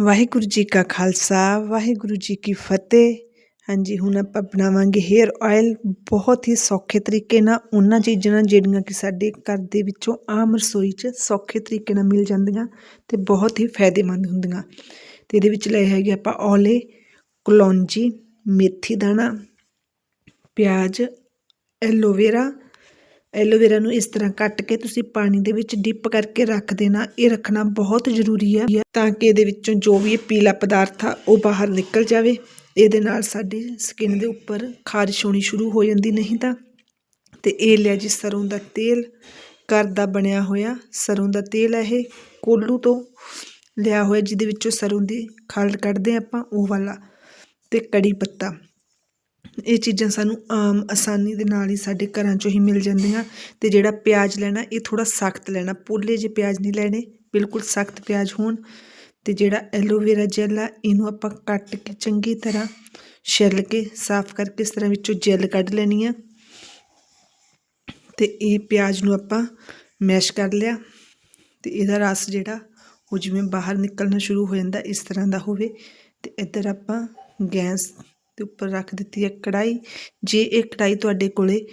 ਵਾਹਿਗੁਰੂ ਜੀ ਕਾ ਖਾਲਸਾ, ਵਾਹਿਗੁਰੂ ਜੀ ਕੀ ਫਤਿਹ। ਹਾਂਜੀ, ਹੁਣ ਆਪਾਂ ਬਣਾਵਾਂਗੇ ਹੇਅਰ ਆਇਲ। ਬਹੁਤ ਹੀ ਸੌਖੇ ਤਰੀਕੇ ਨਾਲ ਉਹਨਾਂ ਚੀਜ਼ਾਂ ਨਾਲ ਜਿਹੜੀਆਂ ਕਿ ਸਾਡੇ ਘਰ ਦੇ ਵਿੱਚੋਂ ਆਮ ਰਸੋਈ 'ਚ ਸੌਖੇ ਤਰੀਕੇ ਨਾਲ ਮਿਲ ਜਾਂਦੀਆਂ ਤੇ ਬਹੁਤ ਹੀ ਫਾਇਦੇਮੰਦ ਹੁੰਦੀਆਂ। ਤੇ ਇਹਦੇ ਵਿੱਚ ਲਏ ਹੈਗੇ ਆਪਾਂ ਔਲੇ, ਕਲੌਂਜੀ, ਮੇਥੀ ਦਾਣਾ, ਪਿਆਜ਼, ਐਲੋਵੇਰਾ ਐਲੋਵੇਰਾ ਨੂੰ ਇਸ ਤਰ੍ਹਾਂ ਕੱਟ ਕੇ ਤੁਸੀਂ ਪਾਣੀ ਦੇ ਵਿੱਚ ਡਿਪ ਕਰਕੇ ਰੱਖ ਦੇਣਾ। ਇਹ ਰੱਖਣਾ ਬਹੁਤ ਜ਼ਰੂਰੀ ਹੈ ਤਾਂ ਕਿ ਇਹਦੇ ਵਿੱਚੋਂ ਜੋ ਵੀ ਇਹ ਪੀਲਾ ਪਦਾਰਥ ਆ, ਉਹ ਬਾਹਰ ਨਿਕਲ ਜਾਵੇ। ਇਹਦੇ ਨਾਲ ਸਾਡੀ ਸਕਿਨ ਦੇ ਉੱਪਰ ਖਾਰਿਸ਼ ਹੋਣੀ ਸ਼ੁਰੂ ਹੋ ਜਾਂਦੀ ਨਹੀਂ ਤਾਂ। ਤੇ ਇਹ ਲਿਆ ਜੀ ਸਰੋਂ ਦਾ ਤੇਲ। ਘਰ ਦਾ ਬਣਿਆ ਹੋਇਆ ਸਰੋਂ ਦਾ ਤੇਲ ਹੈ ਇਹ। ਕੋਲੂ ਤੋਂ ਲਿਆ ਹੋਇਆ ਜਿਹਦੇ ਵਿੱਚੋਂ ਸਰੋਂ ਦੀ ਖਲ ਕੱਢਦੇ ਆਪਾਂ, ਉਹ ਵਾਲਾ। ਤੇ ਕੜੀ ਪੱਤਾ। ਇਹ ਚੀਜ਼ਾਂ ਸਾਨੂੰ ਆਮ ਆਸਾਨੀ ਦੇ ਨਾਲ ਹੀ ਸਾਡੇ ਘਰਾਂ 'ਚੋਂ ਹੀ ਮਿਲ ਜਾਂਦੀਆਂ ਅਤੇ ਜਿਹੜਾ ਪਿਆਜ਼ ਲੈਣਾ, ਇਹ ਥੋੜ੍ਹਾ ਸਖਤ ਲੈਣਾ, ਪੋਲੇ ਜਿਹੇ ਪਿਆਜ਼ ਨਹੀਂ ਲੈਣੇ, ਬਿਲਕੁਲ ਸਖਤ ਪਿਆਜ਼ ਹੋਣ ਅਤੇ ਜਿਹੜਾ ਐਲੋਵੇਰਾ ਜੈੱਲ ਆ, ਇਹਨੂੰ ਆਪਾਂ ਕੱਟ ਕੇ ਚੰਗੀ ਤਰ੍ਹਾਂ ਛਿੱਲ ਕੇ, ਸਾਫ਼ ਕਰਕੇ ਇਸ ਤਰ੍ਹਾਂ ਵਿੱਚੋਂ ਜੈੱਲ ਕੱਢ ਲੈਣੀ ਆ। ਅਤੇ ਇਹ ਪਿਆਜ਼ ਨੂੰ ਆਪਾਂ ਮੈਸ਼ ਕਰ ਲਿਆ ਅਤੇ ਇਹਦਾ ਰਸ ਜਿਹੜਾ ਉਹ ਜਿਵੇਂ ਬਾਹਰ ਨਿਕਲਣਾ ਸ਼ੁਰੂ ਹੋ ਜਾਂਦਾ, ਇਸ ਤਰ੍ਹਾਂ ਦਾ ਹੋਵੇ ਅਤੇ ਇੱਧਰ ਆਪਾਂ ਗੈਸ ਦੇ ਉੱਪਰ ਰੱਖ ਦਿੱਤੀ ਹੈ ਕੜਾਈ ਜੇ ਇਹ ਕੜਾਈ ਤੁਹਾਡੇ ਕੋਲੇ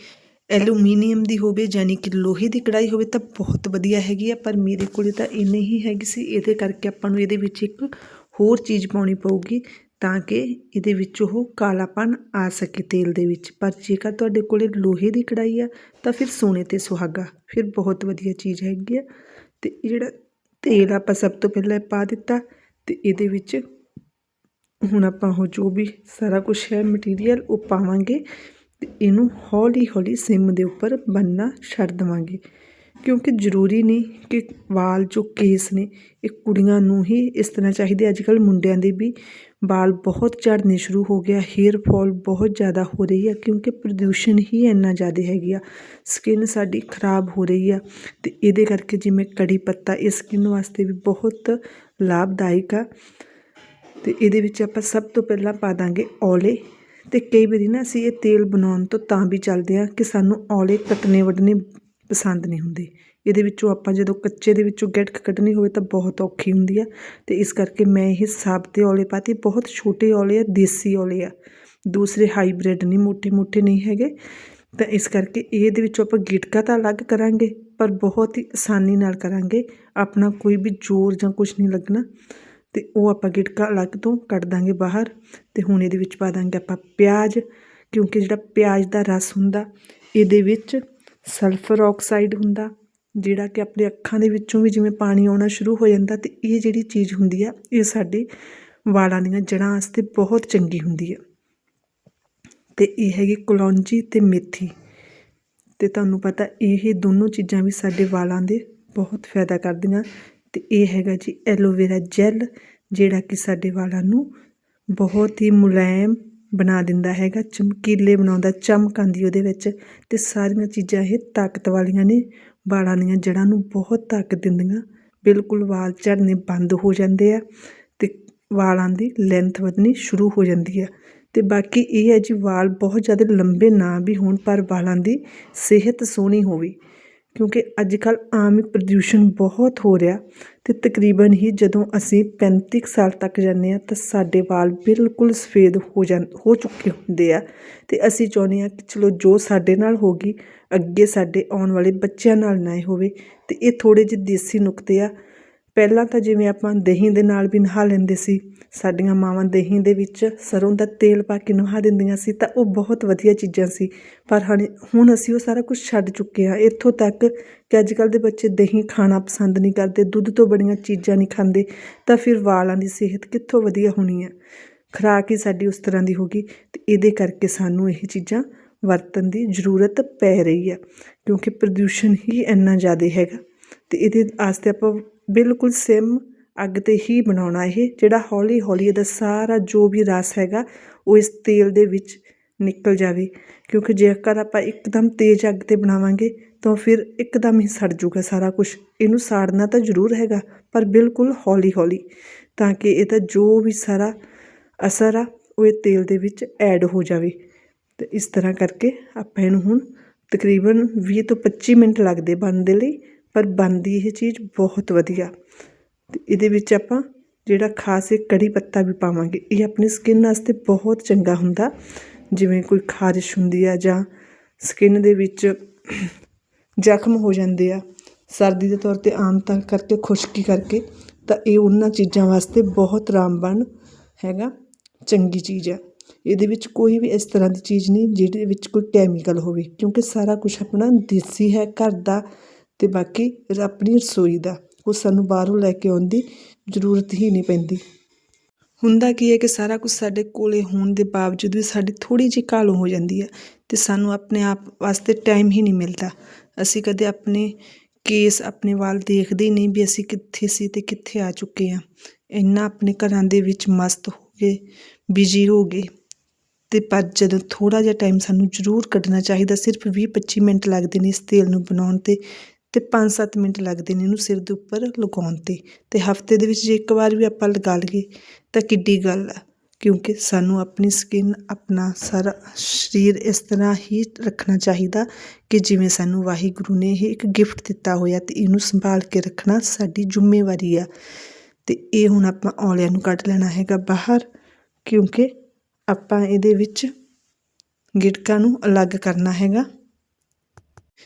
ਐਲੂਮੀਨੀਅਮ ਦੀ ਹੋਵੇ ਯਾਨੀ ਕਿ ਲੋਹੇ ਦੀ ਕੜਾਈ ਹੋਵੇ ਤਾਂ ਬਹੁਤ ਵਧੀਆ ਹੈਗੀ ਆ, ਪਰ ਮੇਰੇ ਕੋਲੇ ਤਾਂ ਇੰਨੀ ਹੀ ਹੈਗੀ ਸੀ। ਇਹਦੇ ਕਰਕੇ ਆਪਾਂ ਨੂੰ ਇਹਦੇ ਵਿੱਚ ਇੱਕ ਹੋਰ ਚੀਜ਼ ਪਾਉਣੀ ਪਊਗੀ ਤਾਂ ਕਿ ਇਹਦੇ ਵਿੱਚ ਉਹ ਕਾਲਾਪਨ ਆ ਸਕੇ ਤੇਲ ਦੇ ਵਿੱਚ। ਪਰ ਜੇਕਰ ਤੁਹਾਡੇ ਕੋਲੇ ਲੋਹੇ ਦੀ ਕੜਾਈ ਆ ਤਾਂ ਫਿਰ ਸੋਨੇ ਤੇ ਸੁਹਾਗਾ, ਫਿਰ ਬਹੁਤ ਵਧੀਆ ਚੀਜ਼ ਹੈਗੀ ਆ। ਤੇ ਇਹ ਜਿਹੜਾ ਤੇਲ ਆਪਾਂ ਸਭ ਤੋਂ ਪਹਿਲਾਂ ਪਾ ਦਿੱਤਾ ਤੇ ਇਹਦੇ ਵਿੱਚ ਹੁਣ ਆਪਾਂ ਉਹ ਜੋ ਵੀ ਸਾਰਾ ਕੁਝ ਹੈ ਮਟੀਰੀਅਲ ਉਹ ਪਾਵਾਂਗੇ ਤੇ ਇਹਨੂੰ ਹੌਲੀ ਹੌਲੀ ਸਿਮ ਦੇ ਉੱਪਰ ਬੰਨਣਾ ਛੱਡ ਦੇਵਾਂਗੇ। ਕਿਉਂਕਿ ਜ਼ਰੂਰੀ ਨਹੀਂ ਕਿ ਵਾਲ ਜੋ ਕੇਸ ਨੇ, ਇਹ ਕੁੜੀਆਂ ਨੂੰ ਹੀ ਇਸ ਤਰ੍ਹਾਂ ਚਾਹੀਦੇ। ਅੱਜ ਕੱਲ ਮੁੰਡਿਆਂ ਦੇ ਵੀ ਵਾਲ ਬਹੁਤ ਝੜਨੇ ਸ਼ੁਰੂ ਹੋ ਗਿਆ ਹੇਅਰ ਫਾਲ ਬਹੁਤ ਜ਼ਿਆਦਾ ਹੋ ਰਹੀ ਹੈ ਕਿਉਂਕਿ ਪ੍ਰਦੂਸ਼ਣ ਹੀ ਇੰਨਾ ਜ਼ਿਆਦਾ ਹੈਗੀ ਆ। ਸਕਿਨ ਸਾਡੀ ਖਰਾਬ ਹੋ ਰਹੀ ਆ ਤੇ ਇਹਦੇ ਕਰਕੇ ਜਿਵੇਂ ਕੜੀ ਪੱਤਾ, ਇਹ ਸਕਿਨ ਵਾਸਤੇ ਵੀ ਬਹੁਤ ਲਾਭਦਾਇਕ ਆ। ਤੇ ਇਹਦੇ ਵਿੱਚ ਆਪਾਂ ਸਭ ਤੋਂ ਪਹਿਲਾਂ ਪਾ ਦਾਂਗੇ ਔਲੇ ਤੇ ਕਈ ਵਾਰੀ ਨਾ ਅਸੀਂ ਇਹ ਤੇਲ ਬਣਾਉਣ ਤੋਂ ਤਾਂ ਵੀ ਚੱਲਦੇ ਆ ਕਿ ਸਾਨੂੰ ਔਲੇ ਕੱਟਨੇ ਵੱਢਨੇ ਪਸੰਦ ਨਹੀਂ ਹੁੰਦੇ। ਇਹਦੇ ਵਿੱਚੋਂ ਆਪਾਂ ਜਦੋਂ ਕੱਚੇ ਦੇ ਵਿੱਚੋਂ ਗੈਟਕ ਕੱਢਣੀ ਹੋਵੇ ਤਾਂ ਬਹੁਤ ਔਖੀ ਹੁੰਦੀ ਆ ਤੇ ਇਸ ਕਰਕੇ ਮੈਂ ਇਹ ਸਾਬ ਦੇ ਔਲੇ ਪਾਤੇ, ਬਹੁਤ ਛੋਟੇ ਔਲੇ ਆ, ਦੇਸੀ ਔਲੇ ਆ। ਦੂਸਰੇ ਹਾਈਬ੍ਰਿਡ ਨਹੀਂ ਮੋਟੇ ਮੋਟੇ ਨਹੀਂ ਹੈਗੇ। ਤਾਂ ਇਸ ਕਰਕੇ ਇਹਦੇ ਵਿੱਚੋਂ ਆਪਾਂ ਗਿਟਕਾ ਤਾਂ ਅਲੱਗ ਕਰਾਂਗੇ, ਪਰ ਬਹੁਤ ਹੀ ਆਸਾਨੀ ਨਾਲ ਕਰਾਂਗੇ। ਆਪਣਾ ਕੋਈ ਵੀ ਜ਼ੋਰ ਜਾਂ ਕੁਝ ਨਹੀਂ ਲੱਗਣਾ। ਤੇ ਉਹ ਆਪਾਂ ਗਿਟਕਾ ਅਲੱਗ ਤੋਂ ਕੱਢ ਦਾਂਗੇ ਬਾਹਰ ਤੇ ਹੁਣ ਇਹਦੇ ਵਿੱਚ ਪਾ ਦਾਂਗੇ ਆਪਾਂ ਪਿਆਜ਼, ਕਿਉਂਕਿ ਜਿਹੜਾ ਪਿਆਜ਼ ਦਾ ਰਸ ਹੁੰਦਾ, ਇਹਦੇ ਵਿੱਚ ਸਲਫਰ ਆਕਸਾਈਡ ਹੁੰਦਾ, ਜਿਹੜਾ ਕਿ ਆਪਣੇ ਅੱਖਾਂ ਦੇ ਵਿੱਚੋਂ ਵੀ ਜਿਵੇਂ ਪਾਣੀ ਆਉਣਾ ਸ਼ੁਰੂ ਹੋ ਜਾਂਦਾ ਤੇ ਇਹ ਜਿਹੜੀ ਚੀਜ਼ ਹੁੰਦੀ ਆ, ਇਹ ਸਾਡੇ ਵਾਲਾਂ ਦੀਆਂ ਜੜ੍ਹਾਂ ਵਾਸਤੇ ਬਹੁਤ ਚੰਗੀ ਹੁੰਦੀ ਆ। ਤੇ ਇਹ ਹੈਗੀ ਕਲੌਂਜੀ ਤੇ ਮੇਥੀ। ਤੇ ਤੁਹਾਨੂੰ ਪਤਾ ਇਹ ਦੋਨੋਂ ਚੀਜ਼ਾਂ ਵੀ ਸਾਡੇ ਵਾਲਾਂ ਦੇ ਬਹੁਤ ਫਾਇਦਾ ਕਰਦੀਆਂ ਅਤੇ ਇਹ ਹੈਗਾ ਜੀ ਐਲੋਵੇਰਾ ਜੈੱਲ ਜਿਹੜਾ ਕਿ ਸਾਡੇ ਵਾਲਾਂ ਨੂੰ ਬਹੁਤ ਹੀ ਮੁਲਾਇਮ ਬਣਾ ਦਿੰਦਾ ਹੈਗਾ, ਚਮਕੀਲੇ ਬਣਾਉਂਦਾ, ਚਮਕ ਆਉਂਦੀ ਉਹਦੇ ਵਿੱਚ ਤੇ ਸਾਰੀਆਂ ਚੀਜ਼ਾਂ ਇਹ ਤਾਕਤ ਵਾਲੀਆਂ ਨੇ, ਵਾਲਾਂ ਦੀਆਂ ਜੜ੍ਹਾਂ ਨੂੰ ਬਹੁਤ ਤਾਕਤ ਦਿੰਦੀਆਂ, ਬਿਲਕੁਲ ਵਾਲ ਝੜਨੇ ਬੰਦ ਹੋ ਜਾਂਦੇ ਆ ਤੇ ਵਾਲਾਂ ਦੀ ਲੈਂਥ ਵਧਣੀ ਸ਼ੁਰੂ ਹੋ ਜਾਂਦੀ ਆ। ਤੇ ਬਾਕੀ ਇਹ ਹੈ ਜੀ ਵਾਲ ਬਹੁਤ ਜ਼ਿਆਦਾ ਲੰਬੇ ਨਾ ਵੀ ਹੋਣ, ਪਰ ਵਾਲਾਂ ਦੀ ਸਿਹਤ ਸੋਹਣੀ ਹੋਵੇ। ਕਿਉਂਕਿ ਅੱਜ ਕੱਲ੍ਹ ਆਮ ਹੀ ਪ੍ਰਦੂਸ਼ਣ ਬਹੁਤ ਹੋ ਰਿਹਾ ਅਤੇ ਤਕਰੀਬਨ ਹੀ ਜਦੋਂ ਅਸੀਂ 35 ਸਾਲ ਤੱਕ ਜਾਂਦੇ ਹਾਂ ਤਾਂ ਸਾਡੇ ਵਾਲ ਬਿਲਕੁਲ ਸਫੇਦ ਹੋ ਜਾਂ, ਹੋ ਚੁੱਕੇ ਹੁੰਦੇ ਆ। ਅਤੇ ਅਸੀਂ ਚਾਹੁੰਦੇ ਹਾਂ ਕਿ ਚਲੋ ਜੋ ਸਾਡੇ ਨਾਲ ਹੋ ਗਈ ਅੱਗੇ ਸਾਡੇ ਆਉਣ ਵਾਲੇ ਬੱਚਿਆਂ ਨਾਲ ਨਾ ਹੋਵੇ ਅਤੇ ਇਹ ਥੋੜ੍ਹੇ ਜਿਹੇ ਦੇਸੀ ਨੁਕਤੇ ਆ। ਪਹਿਲਾਂ ਤਾਂ ਜਿਵੇਂ ਆਪਾਂ ਦਹੀਂ ਦੇ ਨਾਲ ਵੀ ਨਹਾ ਲੈਂਦੇ ਸੀ, ਸਾਡੀਆਂ ਮਾਵਾਂ ਦਹੀਂ ਦੇ ਵਿੱਚ ਸਰੋਂ ਦਾ ਤੇਲ ਪਾ ਕੇ ਨਹਾ ਦਿੰਦੀਆਂ ਸੀ ਤਾਂ ਉਹ ਬਹੁਤ ਵਧੀਆ ਚੀਜ਼ਾਂ ਸੀ। ਪਰ ਹੁਣ ਅਸੀਂ ਉਹ ਸਾਰਾ ਕੁਝ ਛੱਡ ਚੁੱਕੇ ਹਾਂ। ਇੱਥੋਂ ਤੱਕ ਕਿ ਅੱਜ ਕੱਲ ਦੇ ਬੱਚੇ ਦਹੀਂ ਖਾਣਾ ਪਸੰਦ ਨਹੀਂ ਕਰਦੇ, ਦੁੱਧ ਤੋਂ ਬੜੀਆਂ ਚੀਜ਼ਾਂ ਨਹੀਂ ਖਾਂਦੇ, ਤਾਂ ਫਿਰ ਵਾਲਾਂ ਦੀ ਸਿਹਤ ਕਿੱਥੋਂ ਵਧੀਆ ਹੋਣੀ ਹੈ? ਖੁਰਾਕ ਹੀ ਸਾਡੀ ਉਸ ਤਰ੍ਹਾਂ ਦੀ ਹੋਗੀ ਤੇ ਇਹਦੇ ਕਰਕੇ ਸਾਨੂੰ ਇਹ ਚੀਜ਼ਾਂ ਵਰਤਣ ਦੀ ਜ਼ਰੂਰਤ ਪੈ ਰਹੀ ਹੈ, ਕਿਉਂਕਿ ਪ੍ਰਦੂਸ਼ਣ ਹੀ ਇੰਨਾ ਜ਼ਿਆਦਾ ਹੈਗਾ ਤੇ ਇਹਦੇ ਵਾਸਤੇ ਆਪਾਂ ਬਿਲਕੁਲ ਸਿਮ ਅੱਗ 'ਤੇ ਹੀ ਬਣਾਉਣਾ ਇਹ, ਜਿਹੜਾ ਹੌਲੀ ਹੌਲੀ ਇਹਦਾ ਸਾਰਾ ਜੋ ਵੀ ਰਸ ਹੈਗਾ, ਉਹ ਇਸ ਤੇਲ ਦੇ ਵਿੱਚ ਨਿਕਲ ਜਾਵੇ। ਕਿਉਂਕਿ ਜੇਕਰ ਆਪਾਂ ਇੱਕਦਮ ਤੇਜ਼ ਅੱਗ 'ਤੇ ਬਣਾਵਾਂਗੇ, ਤਾਂ ਫਿਰ ਇੱਕਦਮ ਹੀ ਸੜ ਜੂਗਾ ਸਾਰਾ ਕੁਝ ਇਹਨੂੰ ਸਾੜਨਾ ਤਾਂ ਜ਼ਰੂਰ ਹੈਗਾ, ਪਰ ਬਿਲਕੁਲ ਹੌਲੀ ਹੌਲੀ ਤਾਂ ਕਿ ਇਹਦਾ ਜੋ ਵੀ ਸਾਰਾ ਅਸਰ ਆ, ਉਹ ਇਹ ਤੇਲ ਦੇ ਵਿੱਚ ਐਡ ਹੋ ਜਾਵੇ। ਤੇ ਇਸ ਤਰ੍ਹਾਂ ਕਰਕੇ ਆਪਾਂ ਇਹਨੂੰ ਹੁਣ ਤਕਰੀਬਨ 20 ਤੋਂ 25 ਮਿੰਟ ਲੱਗਦੇ ਬਣਨ ਦੇ ਲਈ ਪਰ ਬਣਦੀ ਇਹ ਚੀਜ਼ ਬਹੁਤ ਵਧੀਆ। ਅਤੇ ਇਹਦੇ ਵਿੱਚ ਆਪਾਂ ਜਿਹੜਾ ਖਾਸ ਇਹ ਕੜੀ ਪੱਤਾ ਵੀ ਪਾਵਾਂਗੇ, ਇਹ ਆਪਣੀ ਸਕਿਨ ਵਾਸਤੇ ਬਹੁਤ ਚੰਗਾ ਹੁੰਦਾ। ਜਿਵੇਂ ਕੋਈ ਖਾਰਿਸ਼ ਹੁੰਦੀ ਆ ਜਾਂ ਸਕਿਨ ਦੇ ਵਿੱਚ ਜ਼ਖਮ ਹੋ ਜਾਂਦੇ ਆ, ਸਰਦੀ ਦੇ ਤੌਰ 'ਤੇ ਆਮ ਤਾਂ ਕਰਕੇ ਖੁਸ਼ਕੀ ਕਰਕੇ, ਤਾਂ ਇਹ ਉਹਨਾਂ ਚੀਜ਼ਾਂ ਵਾਸਤੇ ਬਹੁਤ ਰਾਮਬਾਣ ਹੈਗਾ, ਚੰਗੀ ਚੀਜ਼ ਹੈ ਇਹਦੇ ਵਿੱਚ ਕੋਈ ਵੀ ਇਸ ਤਰ੍ਹਾਂ ਦੀ ਚੀਜ਼ ਨਹੀਂ, ਜਿਹਦੇ ਵਿੱਚ ਕੋਈ ਕੈਮੀਕਲ ਹੋਵੇ, ਕਿਉਂਕਿ ਸਾਰਾ ਕੁਝ ਆਪਣਾ ਦੇਸੀ ਹੈ, ਘਰ ਦਾ ਅਤੇ ਬਾਕੀ ਆਪਣੀ ਰਸੋਈ ਦਾ, ਉਹ ਸਾਨੂੰ ਬਾਹਰੋਂ ਲੈ ਕੇ ਆਉਣ ਦੀ ਜ਼ਰੂਰਤ ਹੀ ਨਹੀਂ ਪੈਂਦੀ। ਹੁੰਦਾ ਕੀ ਹੈ ਕਿ ਸਾਰਾ ਕੁਝ ਸਾਡੇ ਕੋਲੇ ਹੋਣ ਦੇ ਬਾਵਜੂਦ ਵੀ ਸਾਡੀ ਥੋੜੀ ਜਿਹੀ ਘਾਲੂ ਹੋ ਜਾਂਦੀ ਹੈ ਤੇ ਸਾਨੂੰ ਆਪਣੇ ਆਪ ਵਾਸਤੇ ਟਾਈਮ ਹੀ ਨਹੀਂ ਮਿਲਦਾ। ਅਸੀਂ ਕਦੇ ਆਪਣੇ ਕੇਸ ਆਪਣੇ ਵੱਲ ਦੇਖਦੇ ਹੀ ਨਹੀਂ ਵੀ ਅਸੀਂ ਕਿੱਥੇ ਸੀ ਤੇ ਕਿੱਥੇ ਆ ਚੁੱਕੇ ਹਾਂ। ਇੰਨਾ ਆਪਣੇ ਘਰਾਂ ਦੇ ਵਿੱਚ ਮਸਤ ਹੋ ਗਏ ਬਿਜ਼ੀ ਹੋ ਗਏ ਤੇ ਪਰ ਜਦੋਂ ਥੋੜਾ ਜਿਹਾ ਟਾਈਮ ਸਾਨੂੰ ਜ਼ਰੂਰ ਕੱਢਣਾ ਚਾਹੀਦਾ, ਸਿਰਫ 20-25 ਮਿੰਟ ਲੱਗਦੇ ਨੇ ਇਸ ਤੇਲ ਨੂੰ ਬਣਾਉਣ ਤੇ ਅਤੇ ਪੰਜ ਸੱਤ ਮਿੰਟ ਲੱਗਦੇ ਨੇ ਇਹਨੂੰ ਸਿਰ ਦੇ ਉੱਪਰ ਲਗਾਉਣ ਤੇ। ਅਤੇ ਹਫ਼ਤੇ ਦੇ ਵਿੱਚ ਜੇ ਇੱਕ ਵਾਰ ਵੀ ਆਪਾਂ ਲਗਾ ਲਈਏ ਤਾਂ ਕਿੱਡੀ ਗੱਲ ਆ, ਕਿਉਂਕਿ ਸਾਨੂੰ ਆਪਣੀ ਸਕਿਨ ਆਪਣਾ ਸਾਰਾ ਸਰੀਰ ਇਸ ਤਰ੍ਹਾਂ ਹੀ ਰੱਖਣਾ ਚਾਹੀਦਾ ਕਿ ਜਿਵੇਂ ਸਾਨੂੰ ਵਾਹਿਗੁਰੂ ਨੇ ਇਹ ਇੱਕ ਗਿਫਟ ਦਿੱਤਾ ਹੋਇਆ ਅਤੇ ਇਹਨੂੰ ਸੰਭਾਲ ਕੇ ਰੱਖਣਾ ਸਾਡੀ ਜ਼ਿੰਮੇਵਾਰੀ ਆ। ਅਤੇ ਇਹ ਹੁਣ ਆਪਾਂ ਔਲਿਆਂ ਨੂੰ ਕੱਢ ਲੈਣਾ ਹੈਗਾ ਬਾਹਰ, ਕਿਉਂਕਿ ਆਪਾਂ ਇਹਦੇ ਵਿੱਚ ਗਿਟਕਾਂ ਨੂੰ ਅਲੱਗ ਕਰਨਾ ਹੈਗਾ।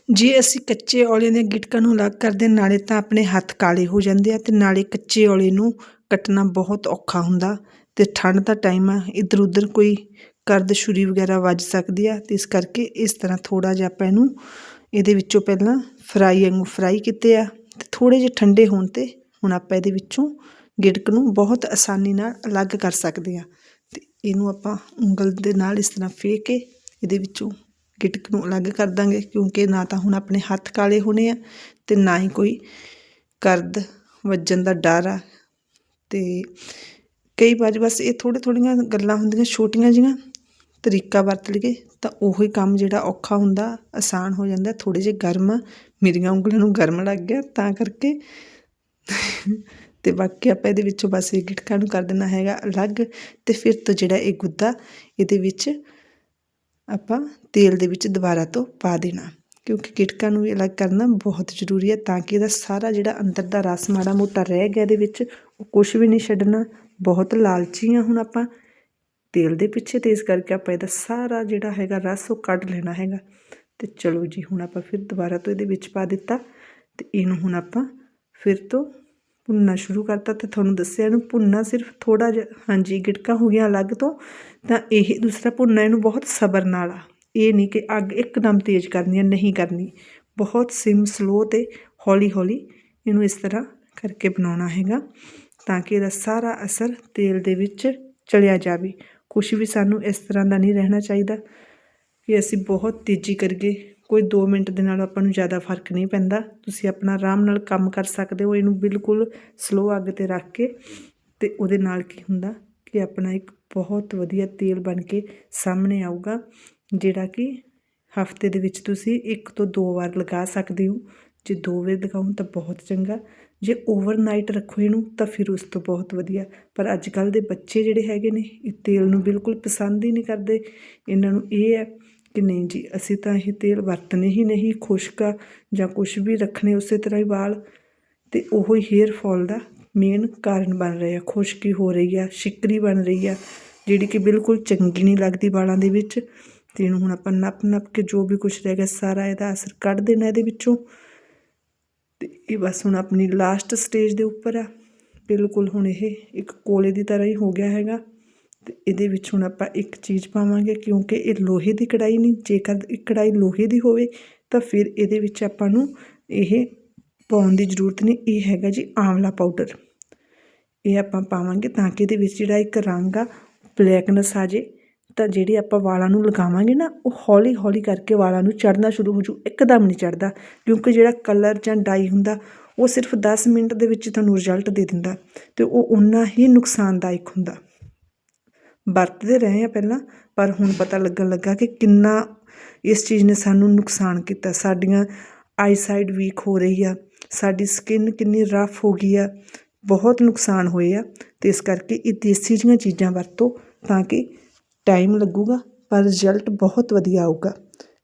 ਜੇ ਅਸੀਂ ਕੱਚੇ ਔਲੇ ਦੇ ਗਿਟਕਾਂ ਨੂੰ ਅਲੱਗ ਕਰਦੇ ਨਾਲੇ ਤਾਂ ਆਪਣੇ ਹੱਥ ਕਾਲੇ ਹੋ ਜਾਂਦੇ ਆ ਅਤੇ ਨਾਲੇ ਕੱਚੇ ਔਲੇ ਨੂੰ ਕੱਟਣਾ ਬਹੁਤ ਔਖਾ ਹੁੰਦਾ ਅਤੇ ਠੰਡ ਦਾ ਟਾਈਮ ਆ, ਇੱਧਰ ਉੱਧਰ ਕੋਈ ਕਰਦ ਛੁਰੀ ਵਗੈਰਾ ਵੱਜ ਸਕਦੀ ਆ ਅਤੇ ਇਸ ਕਰਕੇ ਇਸ ਤਰ੍ਹਾਂ ਥੋੜ੍ਹਾ ਜਿਹਾ ਆਪਾਂ ਇਹਨੂੰ ਇਹਦੇ ਵਿੱਚੋਂ ਪਹਿਲਾਂ ਫਰਾਈ ਵਾਂਗੂ ਫਰਾਈ ਕੀਤੇ ਆ ਅਤੇ ਥੋੜ੍ਹੇ ਜਿਹੇ ਠੰਡੇ ਹੋਣ ਤੇ ਹੁਣ ਆਪਾਂ ਇਹਦੇ ਵਿੱਚੋਂ ਗਿਟਕ ਨੂੰ ਬਹੁਤ ਆਸਾਨੀ ਨਾਲ ਅਲੱਗ ਕਰ ਸਕਦੇ ਆ ਅਤੇ ਇਹਨੂੰ ਆਪਾਂ ਉਂਗਲ ਦੇ ਨਾਲ ਇਸ ਤਰ੍ਹਾਂ ਫੇਰ ਕੇ ਇਹਦੇ ਵਿੱਚੋਂ ਗਿਟਕ ਨੂੰ ਅਲੱਗ ਕਰ ਦਾਂਗੇ ਕਿਉਂਕਿ ਨਾ ਤਾਂ ਹੁਣ ਆਪਣੇ ਹੱਥ ਕਾਲੇ ਹੋਣੇ ਆ ਤੇ ਨਾ ਹੀ ਕੋਈ ਕਰਦ ਵੱਜਣ ਦਾ ਡਰ ਆ। ਤੇ ਕਈ ਵਾਰ ਬਸ ਇਹ ਥੋੜ੍ਹੇ ਥੋੜ੍ਹੀਆਂ ਗੱਲਾਂ ਹੁੰਦੀਆਂ ਛੋਟੀਆਂ ਜੀਆਂ ਤਰੀਕਾ ਵਰਤ ਲਈਏ ਤਾਂ ਉਹੀ ਕੰਮ ਜਿਹੜਾ ਔਖਾ ਹੁੰਦਾ ਆਸਾਨ ਹੋ ਜਾਂਦਾ ਥੋੜ੍ਹੇ ਜਿਹੇ ਗਰਮ ਆ, ਮੇਰੀਆਂ ਉਂਗਲਾਂ ਨੂੰ ਗਰਮ ਲੱਗ ਗਿਆ ਤਾਂ ਕਰਕੇ। ਤੇ ਬਾਕੀ ਆਪਾਂ ਇਹਦੇ ਵਿੱਚੋਂ ਬਸ ਇਹ ਗਿਟਕਾਂ ਨੂੰ ਕਰ ਦੇਣਾ ਹੈਗਾ ਅਲੱਗ ਤੇ ਫਿਰ ਤੋਂ ਜਿਹੜਾ ਇਹ ਗੁੱਦਾ ਇਹਦੇ ਵਿੱਚ ਆਪਾਂ ਤੇਲ ਦੇ ਵਿੱਚ ਦੁਬਾਰਾ ਤੋਂ ਪਾ ਦੇਣਾ, ਕਿਉਂਕਿ ਗਿਟਕਾਂ ਨੂੰ ਵੀ ਅਲੱਗ ਕਰਨਾ ਬਹੁਤ ਜ਼ਰੂਰੀ ਹੈ ਤਾਂ ਕਿ ਇਹਦਾ ਸਾਰਾ ਜਿਹੜਾ ਅੰਦਰ ਦਾ ਰਸ ਮਾੜਾ ਮੋਟਾ ਰਹਿ ਗਿਆ ਇਹਦੇ ਵਿੱਚ, ਉਹ ਕੁਝ ਵੀ ਨਹੀਂ ਛੱਡਣਾ, ਬਹੁਤ ਲਾਲਚੀ ਆ ਹੁਣ ਆਪਾਂ। ਤੇਲ ਦੇ ਪਿੱਛੇ ਤੇਜ਼ ਕਰਕੇ ਆਪਾਂ ਇਹਦਾ ਸਾਰਾ ਜਿਹੜਾ ਹੈਗਾ ਰਸ ਉਹ ਕੱਢ ਲੈਣਾ ਹੈਗਾ। ਤੇ ਚਲੋ ਜੀ, ਹੁਣ ਆਪਾਂ ਫਿਰ ਦੁਬਾਰਾ ਤੋਂ ਇਹਦੇ ਵਿੱਚ ਪਾ ਦਿੱਤਾ ਤੇ ਇਹਨੂੰ ਹੁਣ ਆਪਾਂ ਫਿਰ ਤੋਂ ਭੁੰਨਣਾ ਸ਼ੁਰੂ ਕਰਤਾ ਤੇ ਤੁਹਾਨੂੰ ਦੱਸਿਆ ਇਹਨੂੰ ਭੁੰਨਣਾ ਸਿਰਫ ਥੋੜਾ ਜਿਹਾ, ਹਾਂਜੀ, ਗਿਟਕਾਂ ਹੋ ਗਈਆਂ ਅਲੱਗ ਤੋਂ, ਤਾਂ ਇਹ ਦੂਸਰਾ ਭੁੰਨਣਾ ਇਹਨੂੰ ਬਹੁਤ ਸਬਰ ਨਾਲ ਆ। ਇਹ ਨਹੀਂ ਕਿ ਅੱਗ ਇੱਕਦਮ ਤੇਜ਼ ਕਰਨੀ ਹੈ ਨਹੀਂ ਕਰਨੀ। ਬਹੁਤ ਸਿਮ, ਸਲੋ ਤੇ ਹੌਲੀ ਹੌਲੀ ਇਹਨੂੰ ਇਸ ਤਰ੍ਹਾਂ ਕਰਕੇ ਬਣਾਉਣਾ ਹੈਗਾ, ਤਾਂ ਕਿ ਇਹਦਾ ਸਾਰਾ ਅਸਰ ਤੇਲ ਦੇ ਵਿੱਚ ਚਲਿਆ ਜਾਵੇ। ਕੁਝ ਵੀ ਸਾਨੂੰ ਇਸ ਤਰ੍ਹਾਂ ਦਾ ਨਹੀਂ ਰਹਿਣਾ ਚਾਹੀਦਾ ਕਿ ਅਸੀਂ ਬਹੁਤ ਤੇਜ਼ੀ ਕਰੀਏ ਕੋਈ 2 ਮਿੰਟ ਦੇ ਨਾਲ ਆਪਾਂ ਨੂੰ ਜ਼ਿਆਦਾ ਫ਼ਰਕ ਨਹੀਂ ਪੈਂਦਾ। ਤੁਸੀਂ ਆਪਣਾ ਆਰਾਮ ਨਾਲ ਕੰਮ ਕਰ ਸਕਦੇ ਹੋ, ਇਹਨੂੰ ਬਿਲਕੁਲ ਸਲੋ ਅੱਗ ਤੇ ਰੱਖ ਕੇ। ਤੇ ਉਹਦੇ ਨਾਲ ਕੀ ਹੁੰਦਾ ਕਿ ਆਪਣਾ ਇੱਕ ਬਹੁਤ ਵਧੀਆ ਤੇਲ ਬਣ ਕੇ ਸਾਹਮਣੇ ਆਊਗਾ, ਜਿਹੜਾ ਕਿ ਹਫ਼ਤੇ ਦੇ ਵਿੱਚ ਤੁਸੀਂ ਇੱਕ ਤੋਂ ਦੋ ਵਾਰ ਲਗਾ ਸਕਦੇ ਹੋ। ਜੇ ਦੋ ਵਾਰ ਲਗਾਉਂ ਤਾਂ ਬਹੁਤ ਚੰਗਾ। ਜੇ ਓਵਰਨਾਈਟ ਰੱਖੋ ਇਹਨੂੰ ਤਾਂ ਫਿਰ ਉਸ ਤੋਂ ਬਹੁਤ ਵਧੀਆ। ਪਰ ਅੱਜ ਕੱਲ ਦੇ ਬੱਚੇ ਜਿਹੜੇ ਹੈਗੇ ਨੇ, ਇਹ ਤੇਲ ਨੂੰ ਬਿਲਕੁਲ ਪਸੰਦ ਹੀ ਨਹੀਂ ਕਰਦੇ। ਇਹਨਾਂ ਨੂੰ ਇਹ ਹੈ ਕਿ ਨਹੀਂ ਜੀ, ਅਸੀਂ ਤਾਂ ਇਹ ਤੇਲ ਵਰਤਨੇ ਹੀ ਨਹੀਂ, ਖੁਸ਼ਕਾ ਜਾਂ ਕੁਝ ਵੀ ਰੱਖਣੇ ਉਸੇ ਤਰ੍ਹਾਂ ਹੀ ਵਾਲ। ਤੇ ਉਹੀ ਹੇਅਰ ਫਾਲ ਦਾ ਮੇਨ ਕਾਰਨ ਬਣ ਰਿਹਾ ਖੁਸ਼ਕੀ ਹੋ ਰਹੀ ਆ, ਸ਼ਿਕਰੀ ਬਣ ਰਹੀ ਆ, ਜਿਹੜੀ ਕਿ ਬਿਲਕੁਲ ਚੰਗੀ ਨਹੀਂ ਲੱਗਦੀ ਵਾਲਾਂ ਦੇ ਵਿੱਚ। ਤੇ ਇਹਨੂੰ ਹੁਣ ਆਪਾਂ ਨੱਪ ਨੱਪ ਕੇ ਜੋ ਵੀ ਕੁਝ ਰਹਿ ਗਿਆ ਸਾਰਾ ਇਹਦਾ ਅਸਰ ਕੱਢ ਦੇਣਾ ਇਹਦੇ ਵਿੱਚੋਂ। ਤੇ ਇਹ ਬਸ ਹੁਣ ਆਪਣੀ ਲਾਸਟ ਸਟੇਜ ਦੇ ਉੱਪਰ ਆ। ਬਿਲਕੁਲ ਹੁਣ ਇਹ ਇੱਕ ਕੋਲੇ ਦੀ ਤਰ੍ਹਾਂ ਹੀ ਹੋ ਗਿਆ ਹੈਗਾ। ਤੇ ਇਹਦੇ ਵਿੱਚ ਹੁਣ ਆਪਾਂ ਇੱਕ ਚੀਜ਼ ਪਾਵਾਂਗੇ ਕਿਉਂਕਿ ਇਹ ਲੋਹੇ ਦੀ ਕੜਾਈ ਨਹੀਂ, ਜੇਕਰ ਇਹ ਕੜਾਈ ਲੋਹੇ ਦੀ ਹੋਵੇ ਤਾਂ ਫਿਰ ਇਹਦੇ ਵਿੱਚ ਆਪਾਂ ਨੂੰ ਇਹ ਪਾਉਣ ਦੀ ਜ਼ਰੂਰਤ ਨਹੀਂ, ਇਹ ਹੈਗਾ ਜੀ ਆਂਵਲਾ ਪਾਊਡਰ। ਇਹ ਆਪਾਂ ਪਾਵਾਂਗੇ ਤਾਂ ਕਿ ਇਹਦੇ ਵਿੱਚ ਜਿਹੜਾ ਇੱਕ ਰੰਗ ਆ, ਬਲੈਕਨੈਸ ਆ ਜੇ, ਤਾਂ ਜਿਹੜੀ ਆਪਾਂ ਵਾਲਾਂ ਨੂੰ ਲਗਾਵਾਂਗੇ ਨਾ, ਉਹ ਹੌਲੀ ਹੌਲੀ ਕਰਕੇ ਵਾਲਾਂ ਨੂੰ ਚੜ੍ਹਨਾ ਸ਼ੁਰੂ ਹੋ ਜੂ, ਇੱਕਦਮ ਨਹੀਂ ਚੜ੍ਹਦਾ, ਕਿਉਂਕਿ ਜਿਹੜਾ ਕਲਰ ਜਾਂ ਡਾਈ ਹੁੰਦਾ, ਉਹ ਸਿਰਫ 10 ਮਿੰਟ ਦੇ ਵਿੱਚ ਤੁਹਾਨੂੰ ਰਿਜ਼ਲਟ ਦੇ ਦਿੰਦਾ ਤੇ ਉਹ ਉਨਾ ਹੀ ਨੁਕਸਾਨਦਾਇਕ ਹੁੰਦਾ। ਵਰਤਦੇ ਰਹੇ ਆ ਪਹਿਲਾਂ, ਪਰ ਹੁਣ ਪਤਾ ਲੱਗਣ ਲੱਗਾ ਕਿ ਕਿੰਨਾ ਇਸ ਚੀਜ਼ ਨੇ ਸਾਨੂੰ ਨੁਕਸਾਨ ਕੀਤਾ। ਸਾਡੀਆਂ ਆਈਸਾਈਡ ਵੀਕ ਹੋ ਰਹੀ ਆ, ਸਾਡੀ ਸਕਿਨ ਕਿੰਨੀ ਰਫ ਹੋ ਗਈ ਆ, ਬਹੁਤ ਨੁਕਸਾਨ ਹੋਏ ਆ, ਤੇ ਇਸ ਕਰਕੇ ਇਹ ਦੇਸੀ ਜੀਆਂ ਚੀਜ਼ਾਂ ਵਰਤੋ ਤਾਂ ਕਿ ਟਾਈਮ ਲੱਗੂਗਾ, ਪਰ ਰਿਜ਼ਲਟ ਬਹੁਤ ਵਧੀਆ ਆਊਗਾ।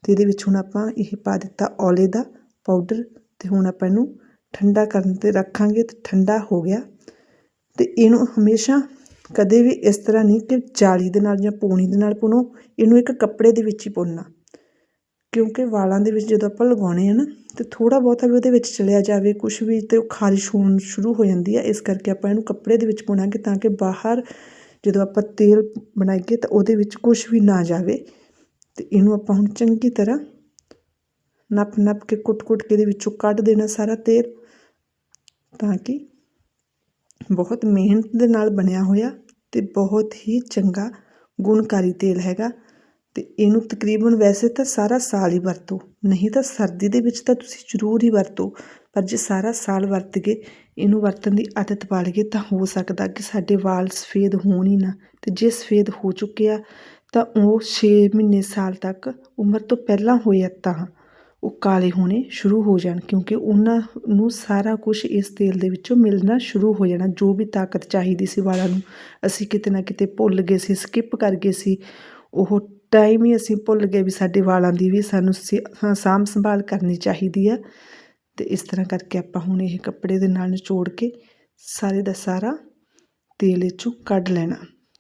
ਤੇ ਇਹਦੇ ਵਿੱਚ ਹੁਣ ਆਪਾਂ ਇਹ ਪਾ ਦਿੱਤਾ ਔਲੇ ਦਾ ਪਾਊਡਰ, ਤੇ ਹੁਣ ਆਪਾਂ ਇਹਨੂੰ ਠੰਡਾ ਕਰਨ ਤੇ ਰੱਖਾਂਗੇ, ਤੇ ਠੰਡਾ ਹੋ ਗਿਆ। ਤੇ ਇਹਨੂੰ ਹਮੇਸ਼ਾ ਕਦੇ ਵੀ ਇਸ ਤਰ੍ਹਾਂ ਨਹੀਂ ਕਿ ਜਾਲੀ ਦੇ ਨਾਲ ਜਾਂ ਪੂਣੀ ਦੇ ਨਾਲ ਪੁਣੋ ਇਹਨੂੰ ਇੱਕ ਕੱਪੜੇ ਦੇ ਵਿੱਚ ਹੀ ਪੁੰਨਣਾ ਕਿਉਂਕਿ ਵਾਲਾਂ ਦੇ ਵਿੱਚ ਜਦੋਂ ਆਪਾਂ ਲਗਾਉਣੇ ਆ ਨਾ, ਤੇ ਥੋੜਾ ਬਹੁਤਾ ਵੀ ਉਹਦੇ ਵਿੱਚ ਚਲਿਆ ਜਾਵੇ ਕੁਝ ਵੀ ਤੇ ਉਹ ਖਾਰਿਸ਼ ਹੋਣ ਸ਼ੁਰੂ ਹੋ ਜਾਂਦੀ ਹੈ ਇਸ ਕਰਕੇ ਆਪਾਂ ਇਹਨੂੰ ਕੱਪੜੇ ਦੇ ਵਿੱਚ ਪੁਣਾਂਗੇ ਤਾਂ ਕਿ ਬਾਹਰ ਜਦੋਂ ਆਪਾਂ ਤੇਲ ਬਣਾਈਏ ਤਾਂ ਉਹਦੇ ਵਿੱਚ ਕੁਝ ਵੀ ਨਾ ਜਾਵੇ। ਤੇ ਇਹਨੂੰ ਆਪਾਂ ਹੁਣ ਚੰਗੀ ਤਰ੍ਹਾਂ ਨੱਪ ਨੱਪ ਕੇ ਕੁੱਟ-ਕੁੱਟ ਕੇ ਇਹਦੇ ਵਿੱਚੋਂ ਕੱਢ ਦੇਣਾ ਸਾਰਾ ਤੇਲ, ਤਾਂ ਕਿ ਬਹੁਤ ਮਿਹਨਤ ਦੇ ਨਾਲ ਬਣਿਆ ਹੋਇਆ ਅਤੇ ਬਹੁਤ ਹੀ ਚੰਗਾ ਗੁਣਕਾਰੀ ਤੇਲ ਹੈਗਾ ਅਤੇ ਇਹਨੂੰ ਤਕਰੀਬਨ ਵੈਸੇ ਤਾਂ ਸਾਰਾ ਸਾਲ ਹੀ ਵਰਤੋ, ਨਹੀਂ ਤਾਂ ਸਰਦੀ ਦੇ ਵਿੱਚ ਤਾਂ ਤੁਸੀਂ ਜ਼ਰੂਰ ਹੀ ਵਰਤੋ, ਪਰ ਜੇ ਸਾਰਾ ਸਾਲ ਵਰਤ ਗਏ ਇਹਨੂੰ ਵਰਤਣ ਦੀ ਆਦਤ ਪਾ ਲਈਏ ਤਾਂ ਹੋ ਸਕਦਾ ਕਿ ਸਾਡੇ ਵਾਲ ਸਫੇਦ ਹੋਣ ਹੀ ਨਾ ਅਤੇ ਜੇ ਸਫੇਦ ਹੋ ਚੁੱਕੇ ਆ ਤਾਂ ਉਹ ਛੇ ਮਹੀਨੇ ਸਾਲ ਤੱਕ ਉਮਰ ਤੋਂ ਪਹਿਲਾਂ ਹੋਏ ਆ ਤਾਂ ਉਹ ਕਾਲੇ ਹੋਣੇ ਸ਼ੁਰੂ ਹੋ ਜਾਣ, ਕਿਉਂਕਿ ਉਹਨਾਂ ਨੂੰ ਸਾਰਾ ਕੁਝ ਇਸ ਤੇਲ ਦੇ ਵਿੱਚੋਂ ਮਿਲਣਾ ਸ਼ੁਰੂ ਹੋ ਜਾਣਾ, ਜੋ ਵੀ ਤਾਕਤ ਚਾਹੀਦੀ ਸੀ ਵਾਲਾਂ ਨੂੰ। ਅਸੀਂ ਕਿਤੇ ਨਾ ਕਿਤੇ ਭੁੱਲ ਗਏ ਸੀ ਸਕਿਪ ਕਰ ਗਏ ਸੀ। ਉਹ ਟਾਈਮ ਹੀ ਅਸੀਂ ਭੁੱਲ ਗਏ ਵੀ ਸਾਡੇ ਵਾਲਾਂ ਦੀ ਵੀ ਸਾਨੂੰ ਸੇ- ਸਾਂਭ ਸੰਭਾਲ ਕਰਨੀ ਚਾਹੀਦੀ ਆ। ਤੇ ਇਸ ਤਰ੍ਹਾਂ ਕਰਕੇ ਆਪਾਂ ਹੁਣ ਇਹ ਕੱਪੜੇ ਦੇ ਨਾਲ ਨਿਚੋੜ ਕੇ ਸਾਰੇ ਦਾ ਸਾਰਾ ਤੇਲ ਇਹ 'ਚੋਂ ਕੱਢ ਲੈਣਾ।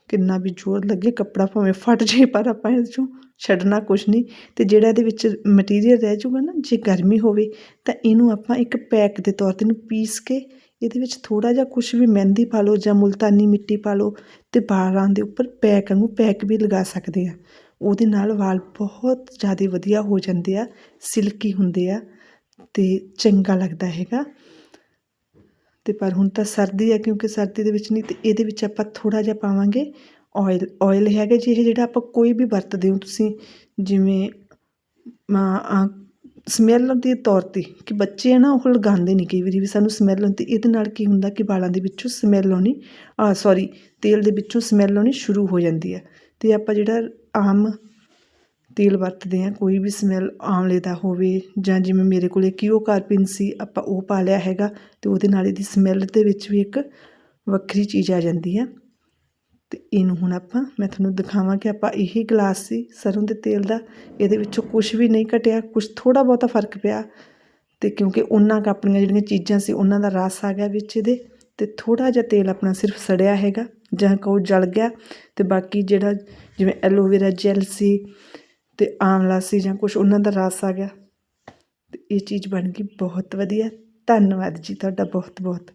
ਕਿੰਨਾ ਵੀ ਜ਼ੋਰ ਲੱਗੇ ਕੱਪੜਾ ਭਾਵੇਂ ਫਟ ਜੇ ਪਰ ਆਪਾਂ ਇਹ 'ਚੋਂ ਛੱਡਣਾ ਕੁਛ ਨਹੀਂ। ਤੇ ਜਿਹੜਾ ਇਹਦੇ ਵਿੱਚ ਮਟੀਰੀਅਲ ਰਹਿ ਜਾਊਗਾ ਨਾ, ਜੇ ਗਰਮੀ ਹੋਵੇ, ਤਾਂ ਇਹਨੂੰ ਆਪਾਂ ਇੱਕ ਪੈਕ ਦੇ ਤੌਰ ਤੇ ਨੂੰ ਪੀਸ ਕੇ ਇਹਦੇ ਵਿੱਚ ਥੋੜਾ ਜਿਹਾ ਕੁਝ ਵੀ ਮਹਿੰਦੀ ਪਾ ਲਓ ਜਾਂ ਮੁਲਤਾਨੀ ਮਿੱਟੀ ਪਾ ਲਓ ਤੇ ਵਾਲਾਂ ਦੇ ਉੱਪਰ ਪੈਕ ਵਾਂਗੂ ਪੈਕ ਵੀ ਲਗਾ ਸਕਦੇ ਆ। ਉਹਦੇ ਨਾਲ ਵਾਲ ਬਹੁਤ ਜ਼ਿਆਦਾ ਵਧੀਆ ਹੋ ਜਾਂਦੇ ਆ, ਸਿਲਕੀ ਹੁੰਦੇ ਆ ਤੇ ਚੰਗਾ ਲੱਗਦਾ ਹੈਗਾ। ਤੇ ਪਰ ਹੁਣ ਤਾਂ ਸਰਦੀ ਆ ਕਿਉਂਕਿ ਸਰਦੀ ਦੇ ਵਿੱਚ ਨਹੀਂ ਤੇ ਇਹਦੇ ਵਿੱਚ ਆਪਾਂ ਥੋੜਾ ਜਿਹਾ ਪਾਵਾਂਗੇ ਓਇਲ ਓਇਲ ਹੈਗਾ ਜੀ, ਇਹ ਜਿਹੜਾ ਆਪਾਂ ਕੋਈ ਵੀ ਵਰਤਦੇ ਹੋ ਤੁਸੀਂ, ਜਿਵੇਂ ਸਮੈਲ ਦੇ ਤੌਰ ਤੇ, ਕਿ ਬੱਚੇ ਆ ਨਾ, ਉਹ ਲਗਾਉਂਦੇ ਨਹੀਂ ਕਈ ਵਾਰੀ ਵੀ ਸਾਨੂੰ ਸਮੈਲ ਆਉਂਦੀ, ਇਹਦੇ ਨਾਲ ਕੀ ਹੁੰਦਾ ਕਿ ਵਾਲਾਂ ਦੇ ਵਿੱਚੋਂ ਸਮੈਲ ਆਉਣੀ ਆ ਸੌਰੀ ਤੇਲ ਦੇ ਵਿੱਚੋਂ ਸਮੈਲ ਆਉਣੀ ਸ਼ੁਰੂ ਹੋ ਜਾਂਦੀ ਹੈ ਅਤੇ ਆਪਾਂ ਜਿਹੜਾ ਆਮ ਤੇਲ ਵਰਤਦੇ ਹਾਂ ਕੋਈ ਵੀ ਸਮੈਲ ਆਮਲੇ ਦਾ ਹੋਵੇ, ਜਾਂ ਜਿਵੇਂ ਮੇਰੇ ਕੋਲੇ ਕੀਓ ਕਾਰਪਿਨ ਸੀ, ਆਪਾਂ ਉਹ ਪਾ ਲਿਆ ਹੈਗਾ ਅਤੇ ਉਹਦੇ ਨਾਲ ਇਹਦੀ ਸਮੈਲ ਦੇ ਵਿੱਚ ਵੀ ਇੱਕ ਵੱਖਰੀ ਚੀਜ਼ ਆ ਜਾਂਦੀ ਹੈ ਤੇ ਇਹਨੂੰ ਹੁਣ ਆਪਾਂ ਮੈਂ ਤੁਹਾਨੂੰ ਦਿਖਾਵਾਂ ਕਿ ਆਪਾਂ ਇਹੀ ਗਲਾਸ ਸੀ, ਸਰੋਂ ਦੇ ਤੇਲ ਦਾ, ਇਹਦੇ ਵਿੱਚੋਂ ਕੁਝ ਵੀ ਨਹੀਂ ਘਟਿਆ ਕੁਝ ਥੋੜਾ ਬਹੁਤਾ ਫ਼ਰਕ ਪਿਆ ਤੇ ਕਿਉਂਕਿ ਉਹਨਾਂ ਕੁ ਆਪਣੀਆਂ ਜਿਹੜੀਆਂ ਚੀਜ਼ਾਂ ਸੀ, ਉਹਨਾਂ ਦਾ ਰਸ ਆ ਗਿਆ ਵਿੱਚ ਇਹਦੇ ਤੇ ਥੋੜਾ ਜਿਹਾ ਤੇਲ ਆਪਣਾ ਸਿਰਫ ਸੜਿਆ ਹੈਗਾ, ਜਾਂ ਕੋ ਜਲ ਗਿਆ ਤੇ ਬਾਕੀ ਜਿਹੜਾ ਜਿਵੇਂ ਐਲੋਵੇਰਾ ਜੈਲ ਸੀ ਤੇ ਆਮਲਾ ਸੀ ਜਾਂ ਕੁਝ ਉਹਨਾਂ ਦਾ ਰਸ ਆ ਗਿਆ ਤੇ ਇਹ ਚੀਜ਼ ਬਣ ਗਈ, ਬਹੁਤ ਵਧੀਆ, ਧੰਨਵਾਦ ਜੀ ਤੁਹਾਡਾ ਬਹੁਤ ਬਹੁਤ